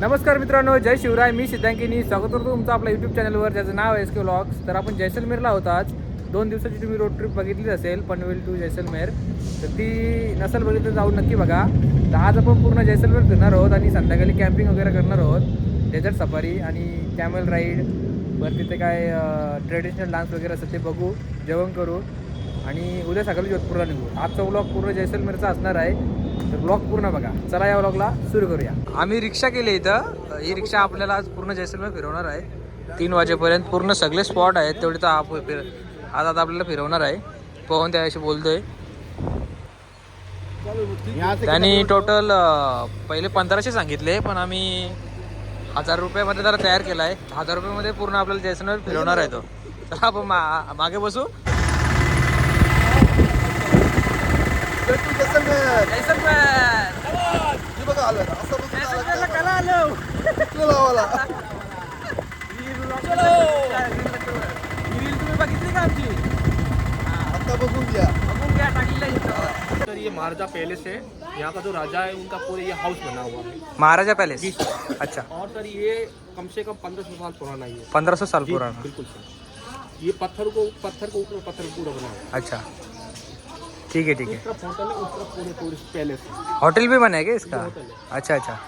नमस्कार मित्रांनो जय शिवराय मी सिद्धांकिनी. स्वागत करतो तुमचं आपल्या यूट्यूब चॅनलवर ज्याचं नाव आहे एस के व्लॉग्स तर आपण जैसलमेरला होतो आज. दोन दिवसाची तुम्ही रोड ट्रिप बघितलीच असेल पनवेल टू जैसलमेर. तर ती नसेल बघितलं जाऊन नक्की बघा. तर आज आपण पूर्ण जैसलमेर फिरणार आहोत आणि संध्याकाळी कॅम्पिंग वगैरे करणार आहोत. डेझर्ट सफारी आणि कॅमल राईड बरं तिथे काय ट्रेडिशनल डान्स वगैरे असतात ते बघू जेवण करू. आणि उद्या सकाळी जोधपूरला निघू. आजचा व्लॉग पूर्ण जैसलमेरचा असणार आहे. तर ब्लॉग पूर्ण बघा. चला या ब्लॉगला सुरू करूया. आम्ही रिक्षा केली इथं. ही रिक्षा आपल्याला आज पूर्ण जैसलमेर फिरवणार आहे. तीन वाजेपर्यंत पूर्ण सगळे स्पॉट आहेत. तेवढे तर आप फिर आज आता आपल्याला फिरवणार आहे. पवन त्याशी बोलतोय. त्यांनी टोटल पहिले पंधराशे सांगितले पण आम्ही हजार रुपयामध्ये जरा तयार केला आहे हजार रुपयामध्ये पूर्ण आपल्याला जैसलमेर फिरवणार आहे तो. चला आपण मागे बसू. जैसलमेर कला आलो रील तुम्ही बघितली का आमची बघून घ्या टाकलेलं आहे इथं. सर ये महाराजा पैलेस? है यहाँ का जो राजा है उनका पूरा ये हाउस बना हुआ है महाराजा पैलेस अच्छा। और सर ये कम से कम पंद्रह सौ साल पुराना ही है। पंधरा सौ साल पुराना। बिल्कुल सर। ये पत्थर को पत्थर को ऊपर पत्थर पूरा बना हुआ अच्छा। ठीक है ठीक है। होटल है उस तरफ़ पूरे टूरिस्ट पैलेस होटल भी बना क्या इसका? अच्छा अच्छा।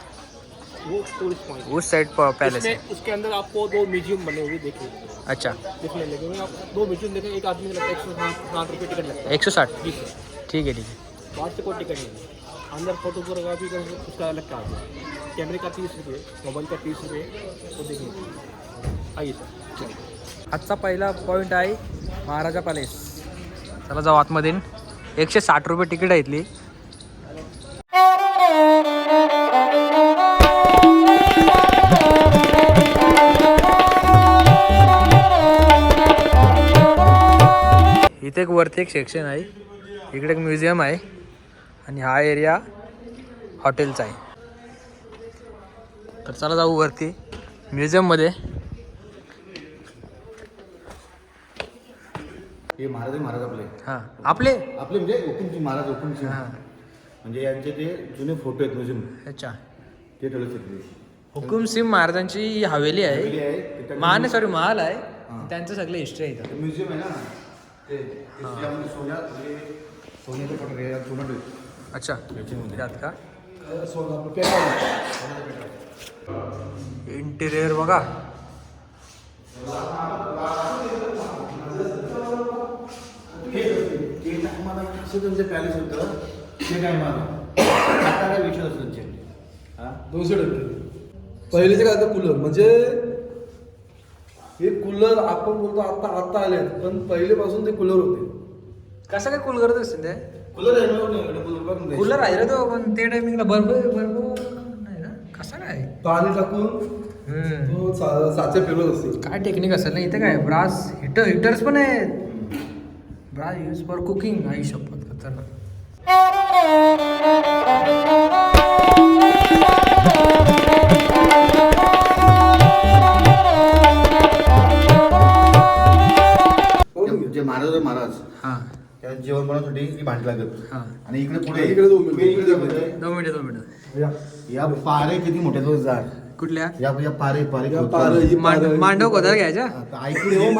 वो टूरिस्ट पॉइंट उस साइड पैलेस है। उसके अंदर आपको दो म्यूज़ियम बने हुए देखिए अच्छा। देखने लगेंगे आप दो म्यूज़ियम देखें एक आदमी लगता है एक सौ साठ रुपये टिकट लगता है। एक सौ साठ? ठीक है ठीक है। बाहर से कोई टिकट नहीं है। अंदर फोटोग्राफी का उसका अलग चार्ज है? कैमरे का तीस रुपये मोबाइल का तीस रुपये तो देखिए आइए सर आजचा पहिला पॉईंट आहे महाराजा पॅलेस चला जाऊ आतमध्ये एकशे साठ रुपये तिकीट आहे इथली इथे एक वरती एक सेक्शन आहे. इकडे एक म्युझियम आहे. आणि हा एरिया हॉटेलचा आहे. तर चला जाऊ वरती. म्युझियममध्ये हे महाराज महाराज आपले. हां. आपले? आपले म्हणजे हुकुमसिंग महाराज हुकुमसिंग हां. म्हणजे यांचे ते जुने फोटो आहेत म्युझियम अच्छा. ते ठेवले तिकडे हुकुमसिंग महाराजांची ही हवेली आहे. आहे महान सॉरी महाल आहे. त्यांचं सगळं हिस्ट्री आहे इथं. म्युझियम आहे ना. ते त्याच्यामध्ये सोन्या म्हणजे सोन्याचे फोटो हे सोनं ठेवले. अच्छा. याच्यामध्ये. त्यात का? इंटिरियर बघा. ते टायमाला असं त्यांचं पॅलेस होतं ते टायमाला आता काय विषय असतो त्यांचे हा? दोनशे टक्के. पहिलेचे काय तर कूलर म्हणजे हे कूलर आपण बोलतो आता आता आले पण पहिलेपासून ते कूलर होते. कसं काय कूल करत असतील ते? कूलर आहे ना इकडे कूलर बघ ना. कूलर आहे रे तो पण ते टायमिंगला बर्फ बर्फ नाही ना? कसा काय? पाणी टाकून हम्म. तो सा- साचे फिरवत असते काय टेक्निक असेल ना इथे काय? ब्रास हिटर हिटर्स पण आहेत. ब्रास यूज फॉर कुकिंग आई शपथ खतरनाक जे- जे महाराज आहे महाराज हां. त्या जेवण बनवण्यासाठी ही भांडी लागत हां. आणि इकडे पुढे इकडे दोन मिनिटं. इकडे दोन मिनिटं. दोन मिनिटं दोन मिनिटं. या- पारे किती झाड कुठल्या? या पारे पारे ही मांडव कोदार घ्यायच्या ऐकून घे.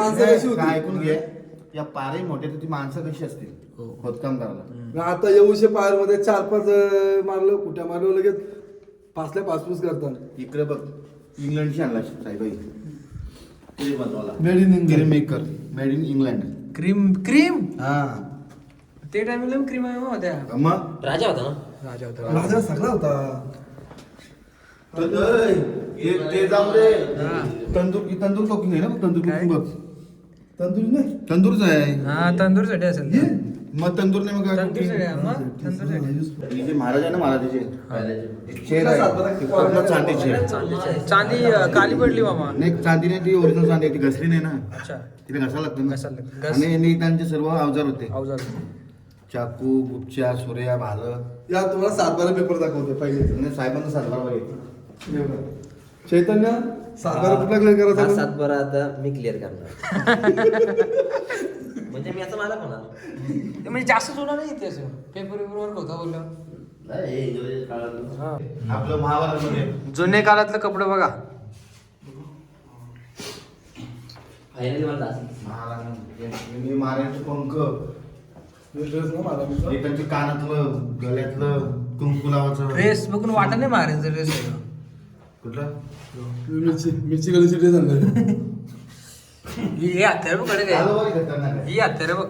ऐकून घे. या पारे मोठे तर ती माणसं कशी असतील? हो. खोदकाम करायला. आता येऊशे पायरमध्ये चार पाच अं, मारलं कुठ्या मारलं लगेच पाचल्या पाचपूस करतात इकडे बघ इंग्लंडची आणला बनवाला made in India maker made in England cream cream? हा. ते टायमिंगला क्रीम होत्या मग? राजा होता राजा सगळा होता. तर ऐ, ते जाऊ रे हा. तंदूर तंदूर टोकिंग आहे ना तंदूर? टोकिंग बघ. तंदुरी नाही? तंदूरच आहे. हा तंदूरसाठी असेल ते. मग तंदूर नाही मग आहे, हे जे महाराज आहे ना महाराजाचे चेअर आहे. ते पूर्ण चांदीचे आहे. चांदीची. आहे. चांदी अं, काली पडली मामा. नाही चांदी नाही ती ओरिजिनल चांदी आहे, ती घसली नाही ना. अच्छा. तिला घासायला लागतं घासायला ना लागतं. घस- आणि यांनी त्यांचे सर्व अवजार होते. अवजार. चाकू गुपच्या सुऱ्या भारत या तुम्हाला सातबारा पेपर दाखवते पहिले. आणि साहेबांचा सातबार वगैरे चैतन्य सातबारा कुठला क्लिअर हा करायचा सातबारा आता मी क्लिअर करणार. म्हणजे मी असं मला म्हणाल. म्हणजे जास्त जुना नाही ते असं पेपर पेपर वर्क होता बोललो. आपलं महाभारतमध्ये. जुने काळातलं कपडे बघा. फायनली मला मी महाराजांचे पंख. ड्रेस ना मला हे त्यांचे कानातलं गळ्यातलं कुंकू लावाचं ड्रेस बघून वाटत नाही महाराजांचा ड्रेस कुठलं मिरची मिरची गलीची ड्रेस आणला ही हत्यार बघकडे आलो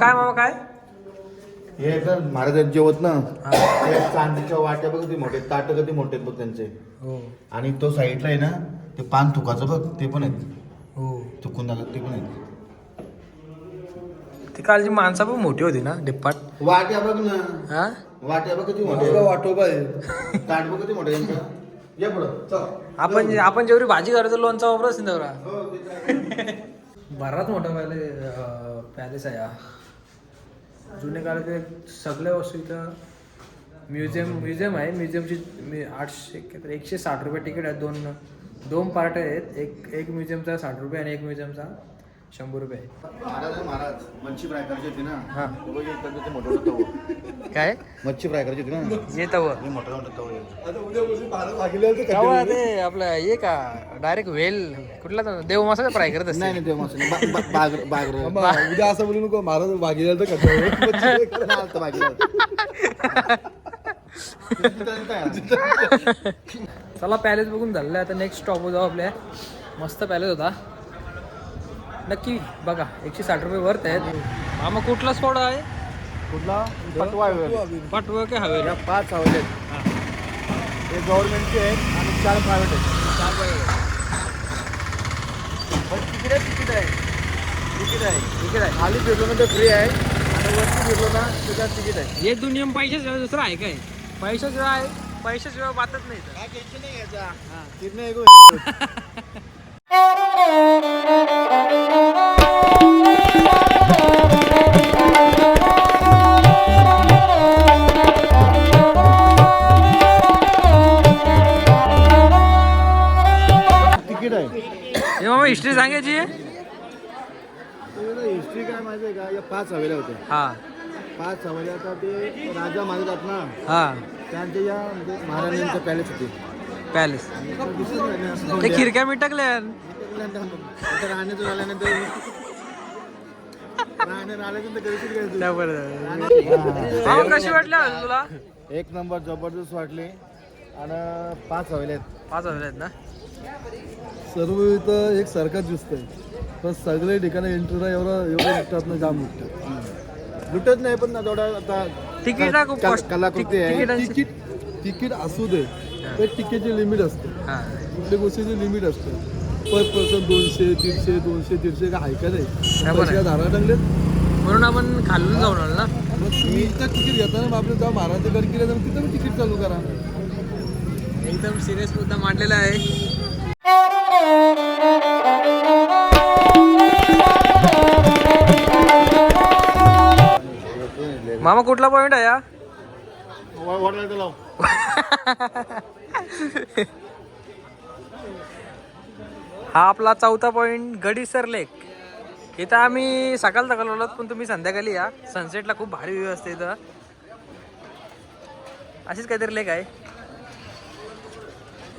काय मामा काय? मामा काय हे तर महाराजांचे जेवत ना. ते चांदीच्या वाट्या बघ किती मोठे ताट किती मोठे आहेत बघ त्यांचे. हो. आणि तो साईडला आहे ना ते पान थुकाचं बघ ते पण आहेत. हो. थुकून जातात ते पण आहेत. ती कालची माणसं पण मोठी होती ना डिप्पाट. वाट्या बघ ना. हा? वाट्या बघ किती मोठे आहेत. वाटोबा ताट बघ किती मोठे या पुढं चल. आपण आपण जेवढी भाजी करतो लोणचा असेल तेवढा हो, ते तर. बराच मोठा पॅले पॅलेस आहे हा. जुने काळाचे सगळ्या वस्तू इथं म्युझियम म्युझियम आहे. म्युझियमची मी आठशे किती- एकशे साठ रुपये तिकीट आहे दोन दोन पार्ट आहेत. एक एक म्युझियमचा साठ रुपये आणि एक म्युझियमचा शंभर रुपये. महाराज आहे, महाराज मच्छी फ्राय करायची होती ना? हा. ते बघ, एक तर ते मोठं मोठं तवं. काय? मच्छी फ्राय करायची होती ना? येतं हे मोठं मोठं तवं आहे. आता तर तेव्हा ते आपलं हे का डायरेक्ट वेल कुठला तो देव मसाला फ्राय करत असते नाही नाही ते मस्त नाही. बा- बा- बागर बागर अम्मा, उद्या असं बोलू नको महाराज वाघिला तर तर बाकी चला पॅलेस बघून झालेलं आहे. आता नेक्स्ट स्टॉप जाऊ आपल्या. मस्त पॅलेस होता. नक्की बघा एकशे साठ रुपये वर्थ आहेत. मामा कुठला स्पॉट आहे? कुठला? पटवा आहे. पाठवा काय हवे या पाच हवेले हे. गव्हर्नमेंटचे आहेत आणि चार प्रायव्हेट आहेत. पण तिकीट आहे तिकीट आहे. तिकीट आहे. तिकीट आहे. खाली फिरलो ना ते फ्री आहे. आणि वरती फिरलो ना त्याच्यात तिकीट आहे. हे दोन नियम पैशाशिवाय दुसरं आहे काय? पैशाशिवाय पैशाशिवाय बातच नाही काय टेन्शन नाही घ्यायचा किती एक हिस्ट्री सांगायची हिस्ट्री काय माहिती आहे का? या पाच हवेल्या होत्या. हा. पाच हवेल्या आता ते राजा मानतात ना? हा. त्यांच्या या म्हणजे महाराजांचं पॅलेस होते. पॅलेस. ते खिडक्या मिटकल्या. राहण्याचं झाल्यानंतर कशी तुला? एक नंबर जबरदस्त वाटले. आणि पाच हवेले आहेत. पाच हजार आहेत ना? सर्व इथं एक सारखाच दिसतंय. पण सगळे ठिकाणी एंट्रीला एवढं एवढं लुटतात ना जाम लुटतात लुटत नाही पण ना थोडा आता तिकीट ना खूप कला- cost- कलाकृती आहे. तिकीटांची- तिकीट तिकीट असू दे तर तिकीटची लिमिट असते. हा. कुठल्या गोष्टीची लिमिट असते. पर पर्सन दोनशे दीडशे दोनशे दीडशे काय आहे का नाही? पण आहे. पैसे काय धारा टांगलेत म्हणून आपण खालून जाऊन आलो ना? मग तुम्ही इथं तिकीट घेताना मग आपलं महाराजांकडे गेले तर तिथं पण तिकीट चालू करा. एकदम सिरियस मुद्दा मांडलेला आहे. मामा कुठला पॉइंट आहे हा? हा आपला चौथा पॉइंट गडीसर लेक इथं आम्ही सकाळ सकाळ आलो पण तुम्ही संध्याकाळी या. सनसेटला खूप भारी व्यू असते इथं. अशीच काहीतरी लेक आहे.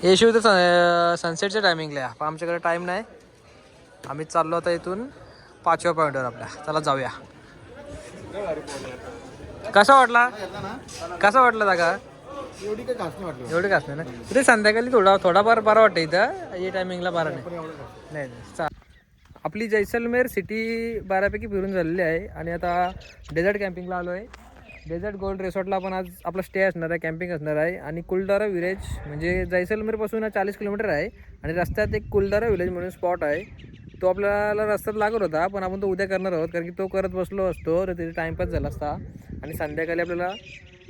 येशू इथं सनसेटच्या टायमिंगला या. पण आमच्याकडे टाईम नाही. आम्ही चाललो आता इथून पाचव्या पॉईंटवर आपल्या. चला जाऊया. कसा वाटला? कसा वाटला जागा एवढी काही खास नाही वाटलं. एवढे काच नाही ना? इथे संध्याकाळी थोडा थोडाफार बरं वाटतं इथं. या टायमिंगला बरं नाही. नाही नाही. चा आपली जैसलमेर सिटी बऱ्यापैकी फिरून झालेली आहे. आणि आता डेझर्ट कॅम्पिंगला आलो आहे डेझर्ट गोल्ड रिसॉर्टला आपण आज आपला स्टे असणार आहे कॅम्पिंग असणार आहे. आणि कुलदारा विलेज म्हणजे जैसलमेरपासून चाळीस किलोमीटर आहे. आणि रस्त्यात एक कुलदारा विलेज म्हणून स्पॉट आहे. तो आपल्याला रस्त्यात लागत होता पण आपण तो उद्या करणार आहोत कारण की तो करत बसलो असतो. तर तिथे टाईमपास झाला असता. आणि संध्याकाळी आपल्याला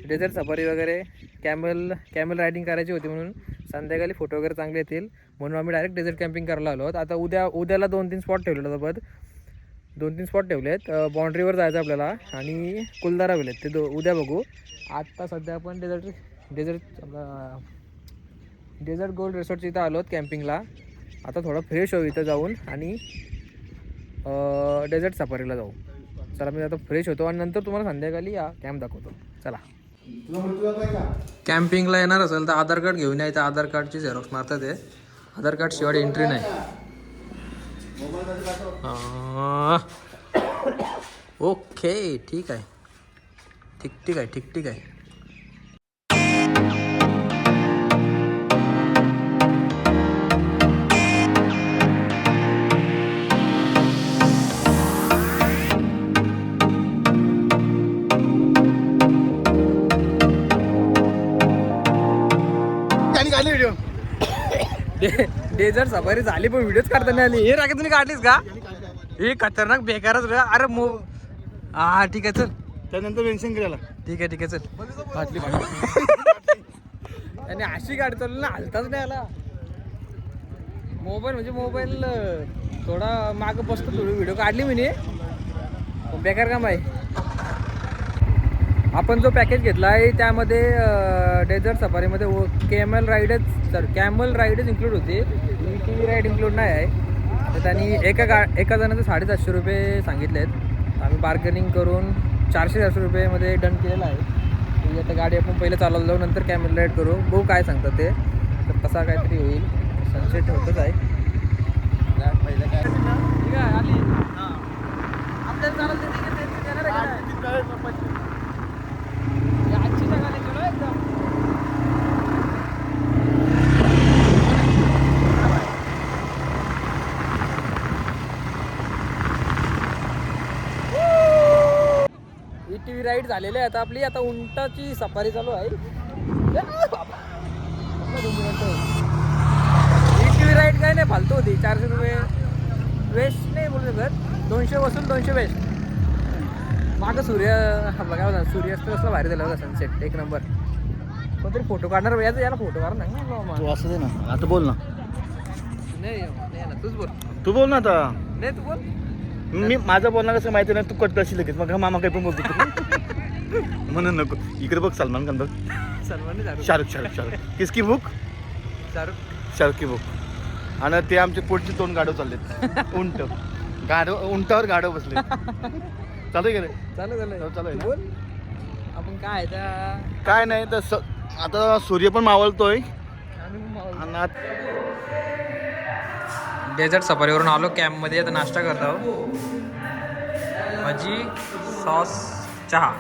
डेझर्ट सफारी वगैरे कॅमल कॅमल रायडिंग करायची होती म्हणून संध्याकाळी फोटो वगैरे चांगले येतील. म्हणून आम्ही डायरेक्ट डेझर्ट कॅम्पिंग करायला आलो आहोत. आता उद्या उद्याला दोन तीन स्पॉट ठेवलेला सोबत. दोन तीन स्पॉट ठेवले आहेत. बाउंड्रीवर जायचं आपल्याला. आणि कुलदारा विलेत ते दो उद्या बघू. आत्ता सध्या आपण डेझर्ट डेझर्ट आपला डेझर्ट गोल्ड रिसॉर्टच्या इथं आलो कॅम्पिंगला आता थोडं फ्रेश होऊ इथं जाऊन. आणि डेझर्ट सफारीला जाऊ. चला मी आता फ्रेश होतो. आणि नंतर तुम्हाला संध्याकाळी या कॅम्प दाखवतो. चला. कॅम्पिंगला येणार असेल तर आधार कार्ड घेऊन यायचं आधार कार्डची झेरॉक्स मारतात ते आधार कार्ड शिवाय एंट्री नाही. आ, ओके ठीक आहे ठीक ठीक आहे ठीक ठीक आहे डेझर्ट सफारी झाली पण व्हिडिओच काढता नाही आली. हे राखे तुम्ही काढलीस का? हे खतरनाक बेकारच रे अरे मो हा ठीक आहे चल. त्यानंतर मेन्शन केलेला ठीक आहे ठीक आहे चल. फाटली आणि अशी गाडी चालली ना हलताच नाही आला. मोबाईल म्हणजे मोबाईल थोडा मागं बसतो थोडी व्हिडिओ काढली मी बेकार काम आहे. आपण जो पॅकेज घेतला आहे त्यामध्ये डेझर्ट सफारीमध्ये कॅमल राईडच सर कॅमल राईडच इन्क्लूड होते. टी व्ही राईड इन्क्लूड नाही आहे. तर त्यांनी एका गा एका जणाचे साडेसातशे रुपये सांगितले आहेत. आम्ही बार्गेनिंग करून चारशे चारशे रुपयेमध्ये डन केलेलं आहे. म्हणजे आता गाडी आपण पहिले चालवलं जाऊ नंतर कॅमल राईड करू. बघू काय सांगतात ते? तर तसा काहीतरी होईल. सनसेट होतच आहे. ठीक आहे आली. आपल्याला चालत ते तिकीट देत- देणार आहे का नाही? हे आजची जगाला गेलो एकदम ही टी व्ही राईड झालेली आहे. आता आपली आता उंटाची सफारी चालू आहे. ही टी व्ही राईड काय नाही फालतू होती. चारशे रुपये. वेस्ट नाही बोलू शकत दोनशे वसून दोनशे वेस्ट मागं सूर्य काय होता सूर्यास्त कसला भारी दिला होता सनसेट एक नंबर कोणतरी फोटो काढणार याचा याला फोटो काढ नाही तू असं दे ना. आता बोल ना. नाही नाही ना तूच बोल. तू बोल ना आता. नाही तू बोल. मी माझं बोलणं कसं माहिती नाही तू कट करशील लगेच. मग मामा काही पण बोलतो तू. म्हणून नको. इकडे बघ सलमान खान बघ. सलमान शाहरुख शाहरुख शाहरुख शाहरुख. किसकी बुक शाहरुख. शाहरुख की बुक आणि ते आमचे पुढचे दोन गाडव चाललेत. उंट. गाडव उंटावर गाडव बसले. चालू गेले चालू झालं चालू? बोल. आपण काय काय नाही तर आता सूर्य पण मावळतोय. आणि डेझर्ट सफारीवरून आलो कॅम्पमध्ये आता नाश्ता करतो भजी सॉस चहा.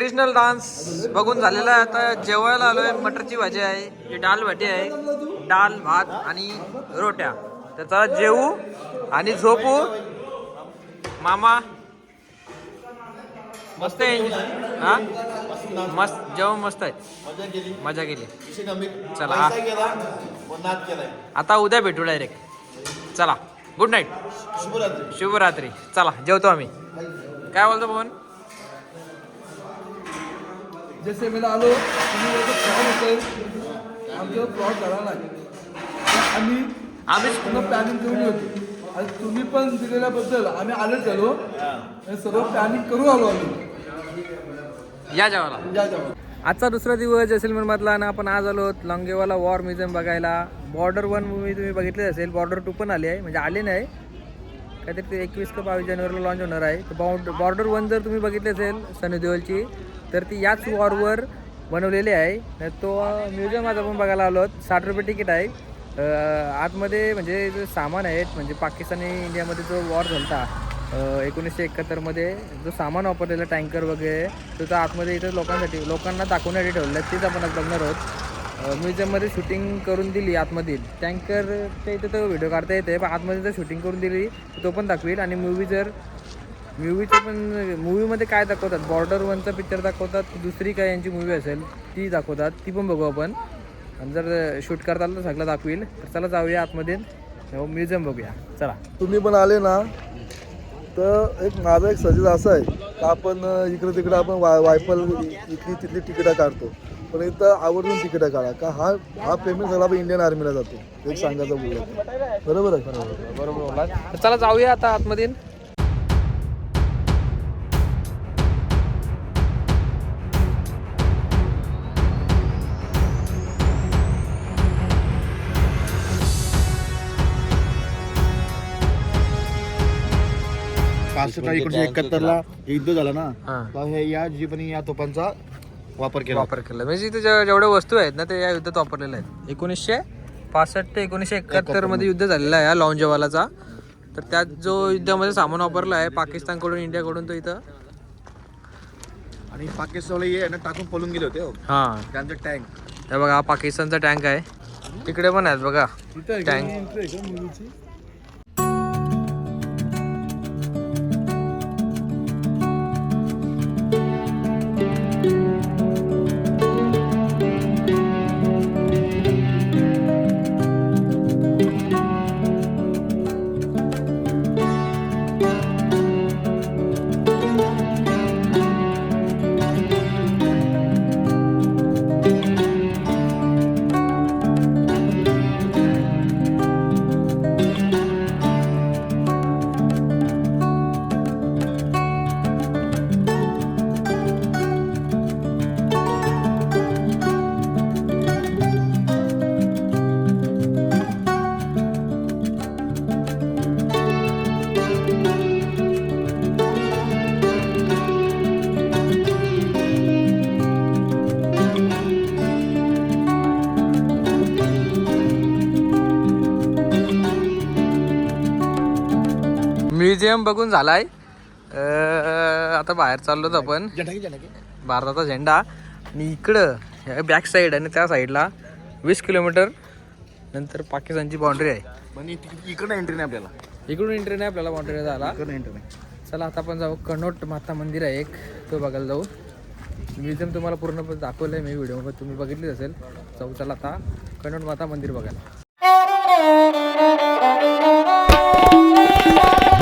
ट्रेडिशनल डान्स बघून झालेला आहे. आता जेवायला आलोय. मटरची भाजी आहे ही डाल भाटी आहे. डाल भात आणि रोट्या. तर चला जेवू आणि झोपू. मामा. मस्त आहे हा? मस्त जेवण मस्त आहे. मजा केली. चला आता उद्या भेटू डायरेक्ट चला गुड नाईट शुभरात्री. चला जेवतो आम्ही. काय बोलतो पवन? जसे मी आलो तुम्ही फ्रॉड होतं आमच्यावर फ्रॉड झाला नाही. आम्ही आम्ही पूर्ण प्लॅनिंग करून होतो. आणि तुम्ही पण दिलेल्याबद्दल आम्ही आलेच झालो. आणि सर्व प्लॅनिंग करून आलो आम्ही. या जेवायला या जाऊ आजचा दुसरा दिवस जैसलमेर मधला आणि आपण आज आलो लॉंगेवाला वॉर म्युझियम बघायला. बॉर्डर वन मूवी तुम्ही बघितली असेल. बॉर्डर टू पण आली आहे. म्हणजे आली नाही. काहीतरी ते एकवीस का बावीस जानेवारीला लॉन्च होणार आहे. तर बाउंड बॉर्डर वन जर तुम्ही बघितली असेल सनी देओलची तर ती याच वॉरवर बनवलेली आहे. तो म्युझियम आज आपण बघायला आलो साठ रुपये तिकीट आहे. आतमध्ये म्हणजे जे सामान आहेत म्हणजे पाकिस्तान आणि इंडियामध्ये जो वॉर झाला एकोणीसशे एकाहत्तरमध्ये जो सामान वापरलेला टँकर वगैरे तो आतमध्ये इथं लोकांसाठी लोकांना दाखवण्यासाठी ठेवलं आहे. तेच आपण आज बघणार आहोत. म्युझियममध्ये शूटिंग करून दिली आतमधील टँकरच्या इथं तर व्हिडिओ काढता येते पण आतमध्ये जर शूटिंग करून दिली तो पण दाखवेल. आणि मूवी जर मूवीचं पण मूवीमध्ये काय दाखवतात? बॉर्डर वनचा पिक्चर दाखवतात दुसरी काय यांची मूवी असेल ती दाखवतात. ती पण बघू आपण. आणि जर शूट करता आलं तर सगळं दाखवेल. तर चला जाऊया आतमध्ये. हो, म्युझियम बघूया. चला. तुम्ही पण आले ना तर एक माझा एक सजेस्ट असं आहे का आपण इकडं इकडे तिकडे आपण वाय वायफल इथली तिथली तिकीटं काढतो. पण इथं आवर्जून तिकीटं काढा का हा हा पेमेंट सगळा आपण इंडियन आर्मीला जातो. एक सांगायचं बोललं बरोबर आहे बरोबर तर चला जाऊया आता आतमध्ये पासष्ट एकोणीशे एकाहत्तरला युद्ध झालं ना. हां. तर हे या जीपनी या तोफांचा वापर केला. वापर केला. म्हणजे इथे जे- जेवढ्या वस्तू आहेत ना ते या युद्धात वापरलेल्या आहेत. एकोणीसशे पासष्ट ते एकोणीसशे एकाहत्तरमध्ये युद्ध झालेला आहे लॉन्जवालाचा तर त्यात जो युद्धामध्ये सामान वापरला आहे पाकिस्तानकडून इंडियाकडून तो इथं. आणि पाकिस्तानला हे आहे ना टाकून पळून गेले होते हो. हां. त्यांचं टँक हे बघा हा पाकिस्तानचा टँक आहे. तिकडे पण आहेत बघा. टँक म्युझियम बघून झालाय. अं, आता बाहेर चाललोत आपण. भारताचा झेंडा. आणि इकडं बॅक साईड आणि त्या साईडला वीस किलोमीटर. नंतर पाकिस्तानची बाउंड्री आहे. पण इ- इकडनं एंट्री नाही आपल्याला. इकडून एंट्री नाही आपल्याला बाउंड्री झाला एंट्री नाही. चला आता आपण जाऊ. कनोट माता मंदिर आहे एक. तो बघायला जाऊ. म्युझियम तुम्हाला पूर्णपणे दाखवलं आहे मी व्हिडिओमध्ये तुम्ही बघितलीच असेल. जाऊ चला आता कनोट माता मंदिर बघायला.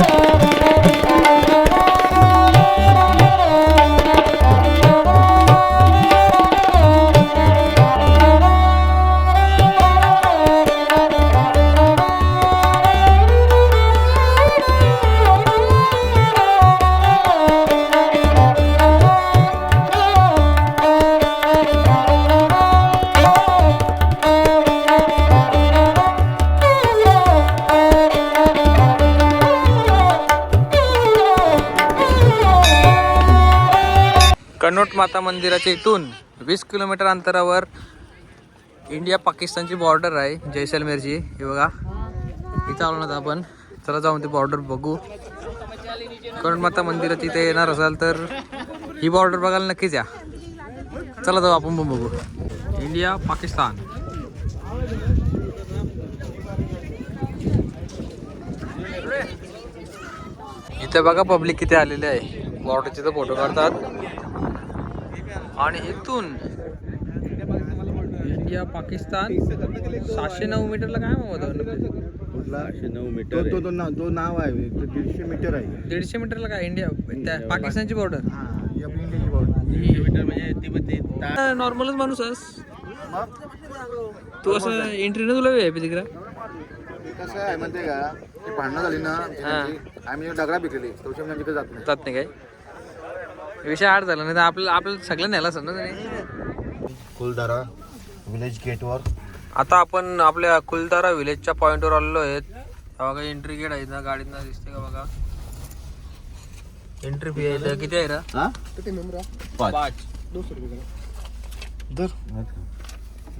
Oh, मनोट माता मंदिराच्या इथून वीस किलोमीटर अंतरावर इंडिया पाकिस्तानची बॉर्डर आहे जैसलमेरची. हे बघा इथं आलो ना आपण. चला जाऊन ती बॉर्डर बघू. कनोट माता मंदिराच्या इथे येणार असाल तर ही बॉर्डर बघायला नक्कीच या. चला जाऊ आपण पण बघू. इंडिया पाकिस्तान. इथे बघा पब्लिक किती आलेले आहे. बॉर्डरचे तर फोटो काढतात. आणि इथून इंडिया पाकिस्तान सातशे नऊ मीटरला काय नऊ तो मीटर तो तो नाव तो नाव आहे तो दीडशे मीटर आहे. दीडशे मीटरला काय? इंडिया त्या पाकिस्तानची बॉर्डर आपली इंडियाची बॉर्डर मीटर म्हणजे नॉर्मलच माणूस आहेस. तू असं एंट्री न तुला आहे तिकडं? ते कसं आहे माहिती का? ती भांडणं झाली ना आम्ही तिकडे जात नाही. जात नाही काय? विषय आठ झाला नाही तर आपल्याला आपल्याला सगळं न्यायला समजा नाही कुलधारा विलेज गेटवर. आता आपण आपल्या कुलधारा विलेजच्या पॉइंटवर आलेलो आहेत. बघा एंट्री गेट आहे ना गाडीनं दिसते का बघा? एंट्री फी आहे किती आहे रा? हा? पाच. दर.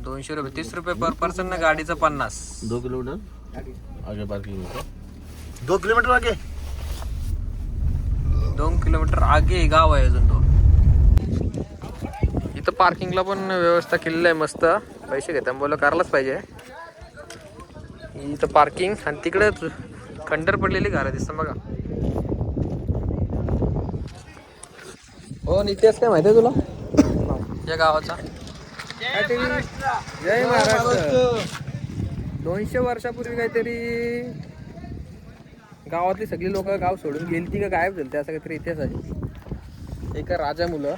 दोनशे रुपये तीस रुपये पर पर्सन ना गाडीचं पन्नास. दो किलोमीटर? आगे. पार्किंग दो किलोमीटर आगे. दोन किलोमीटर आगे गाव आहे अजून तो. इथं पार्किंगला पण व्यवस्था केलेली आहे मस्त. पैसे घेता बोल करायलाच पाहिजे. इथं पार्किंग आणि तिकडे खंडर पडलेली घरं दिसतं बघा. हो इतिहास काय माहिती आहे तुला? या गावाचा. जय महाराष्ट्र. दोनशे वर्षापूर्वी काहीतरी गावातली सगळी लोक गाव सोडून गेली का गायब झाली असा काहीतरी इतिहास आहे. एका राजा मुलं.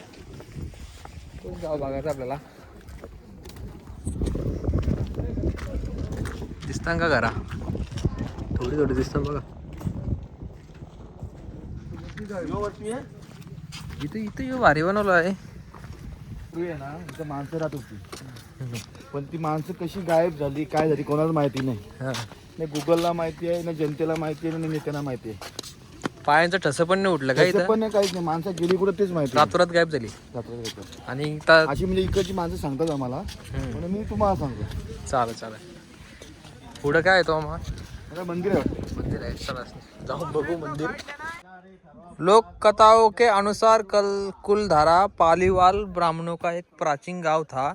तोच गाव बघायचा आपल्याला. दिसतात का घरा? थोडी थोडी दिसतात बघा. इथं इथं यो भारी बनवलं आहे. पूर्वी आहे ना इथं माणसं राहत होती. पण ती माणसं कशी गायब झाली काय झाली कोणाला माहिती नाही. हा. नाही गुगलला माहिती आहे ना जनतेला माहिती आहे ना नेत्यांना माहिती आहे. पायांचं ठसं पण नाही उठलं त्याचं इथं? पण नाही काहीच नाही. माणसं गेली कुठं तेच माहिती आहे. रातोरात गायब झाली. आणि अशी म्हणजे इकडची माणसं सांगतात आम्हाला. म्हणून मी तुम्हाला सांगतो. चालेल चालेल. पुढं काय येतो मग? आता मंदिर आहे. वाटतं. मंदिर है चला. बघू मंदिर. लोक कथाओं के अनुसार कल कुलधारा पालीवाल ब्राह्मणों का एक प्राचीन गांव था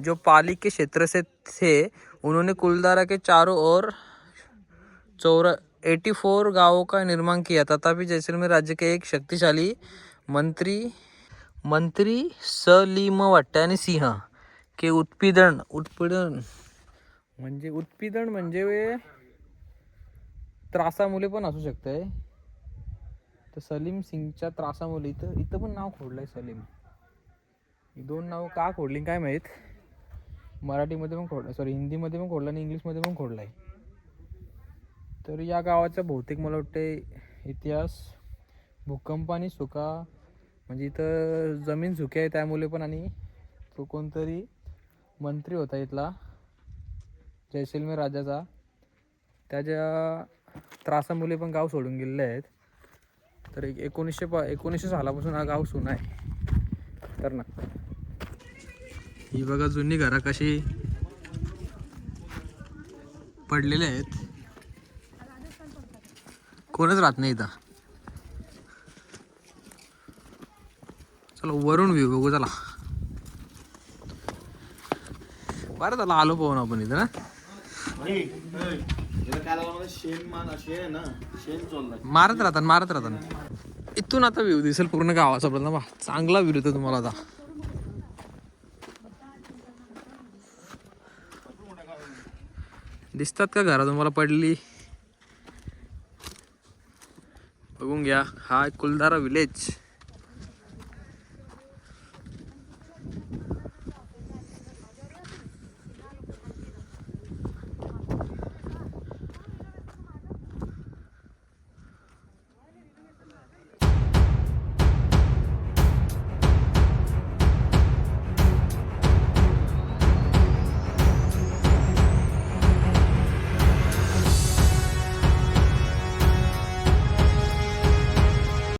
जो पाली के क्षेत्र से थे। उन्होंने कुलधारा के चारों ओर चौरा एटी फोर गाँवों का निर्माण किया तथापि जैसलमेर राज्य के एक शक्तिशाली मंत्री मंत्री सलीम आणि सिंह के उत्पीडन उत्पीडन म्हणजे उत्पीडन म्हणजे त्रासामुळे पण असू शकतंय तर सलीम सिंगच्या त्रासामुळे इथं इथं पण नाव खोडलंय सलीम. ही दोन नाव का खोडली काय माहीत? मराठीमध्ये पण खोडलं सॉरी हिंदीमध्ये पण खोडलं आणि इंग्लिशमध्ये पण खोडलं आहे तर या गावाचा बहुतेक मला वाटते इतिहास भूकंप आणि सुका म्हणजे इथं जमीन सुकी आहे त्यामुळे पण आणि तो कोणतरी मंत्री होता इथला जैसलमेर राजाचा. त्याच्या त्रासामुळे पण गाव सोडून गेलेले आहेत. तर एक एकोणीसशे प एकोणीसशे सालापासून हा गाव सुना आहे. तर ना. ही बघा जुनी घरं कशी पडलेली आहेत. कोणच राहत नाही इथं. चला वरून व्ह्यू बघू चला. बरं झालं आलो पाहून आपण इथं ना. ना? मारत राहतात मारत राहतात. इथून आता व्ह्यू दिसेल पूर्ण गावाचा आपल्याला वा चांगला व्ह्यू येतो तुम्हाला आता. दिसतात का घरा तुम्हाला पडली बघून घ्या. हा कुलधारा विलेज